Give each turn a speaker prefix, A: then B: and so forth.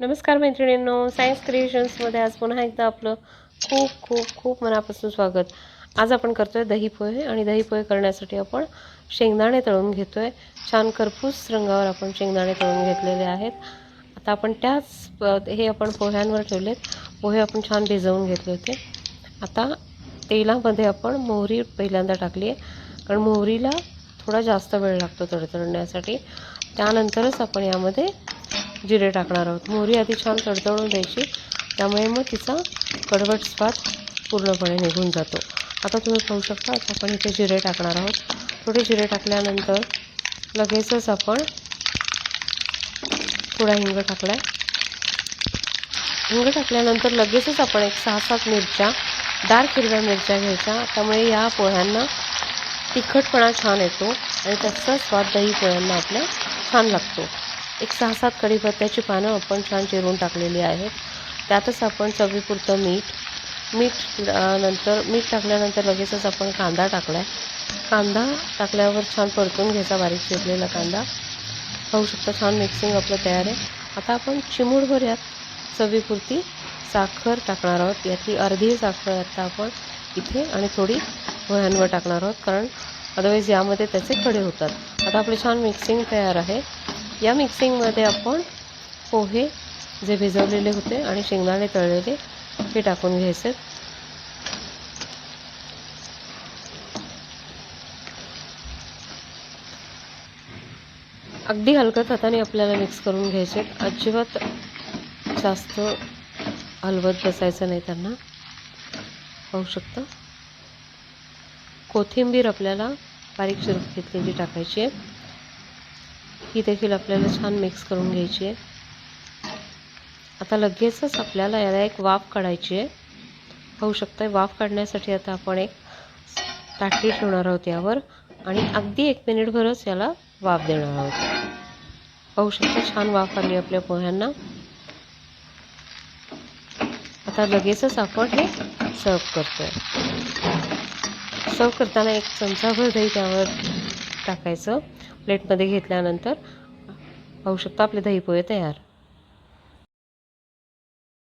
A: नमस्कार मैत्रिणींनो सायन्स क्रिएशन्समध्ये आज पुन्हा एकदा आपलं खूप खूप खूप मनापासून स्वागत. आज आपण करतो आहे दही पोहे आणि दही पोहे करण्यासाठी आपण शेंगदाणे तळून घेतो आहे छान करपूस रंगावर आपण शेंगदाणे तळून घेतलेले आहेत. आता आपण त्याच प- हे आपण पोह्यांवर ठेवलेत. पोहे आपण छान भिजवून घेतले होते. आता तेलामध्ये आपण मोहरी पहिल्यांदा टाकली आहे कारण मोहरीला थोडा जास्त वेळ लागतो तडतडण्यासाठी. त्यानंतरच आपण यामध्ये जिरे टाकणार आहोत. मोहरी आधी छान तडतडून द्यायची त्यामुळे मग तिचा कडवट स्वाद पूर्णपणे निघून जातो. आता तुम्ही पाहू शकता आता आपण इथे जिरे टाकणार आहोत. थोडे जिरे टाकल्यानंतर लगेचच आपण थोडा हिंग टाकला आहे हिंग टाकल्यानंतर लगेचच आपण एक सहा सात मिरच्या डार्क हिरव्या मिरच्या घ्यायच्या. त्यामुळे या पोह्यांना तिखटपणा छान येतो आणि त्याचा स्वाद दही पोह्यांना आपल्या छान लागतो. एक सहा सात कढीपत्त्याची पानं आपण छान चिरून टाकलेली आहेत. त्यातच आपण चवीपुरतं मीठ मीठ नंतर मीठ टाकल्यानंतर लगेचच आपण कांदा टाकला आहे कांदा टाकल्यावर छान परतून घ्यायचा बारीक चिरलेला कांदा. पाहू शकता छान मिक्सिंग आपलं तयार आहे. आता आपण चिमूडभर यात चवीपुरती साखर टाकणार आहोत. यातली अर्धी साखर आता आपण इथे आणि थोडी वह्यांवर टाकणार आहोत कारण अदरवाईज यामध्ये त्याचे खडे होतात. आता आपले छान मिक्सिंग तयार आहे. या मिक्सिंगमध्ये आपण पोहे जे भिजवलेले होते आणि शेंगदाणे तळलेले हे टाकून घ्यायचे. अगदी हलकत हाताने आपल्याला मिक्स करून घ्यायचे. अजिबात जास्त हलवत बसायचं नाही त्यांना. पाहू शकता. कोथिंबीर आपल्याला बारीक चिरून घेतलेली टाकायची आहे. ही देखील आपल्याला छान मिक्स करून घ्यायची आहे. आता लगेचच आपल्याला याला एक वाफ काढायची आहे. पाहू शकता वाफ काढण्यासाठी आता आपण एक ताटली ठेवणार आहोत यावर आणि अगदी एक मिनिटभरच याला वाफ देणार आहोत. पाहू शकता छान वाफ आली आपल्या पोह्यांना. आता लगेचच आपण हे सर्व करतोय. सर्व करताना एक चमचाभर दही त्यावर टाकायचं. प्लेटमध्ये घेतल्यानंतर पाहू शकता आपले दही पोहे तयार.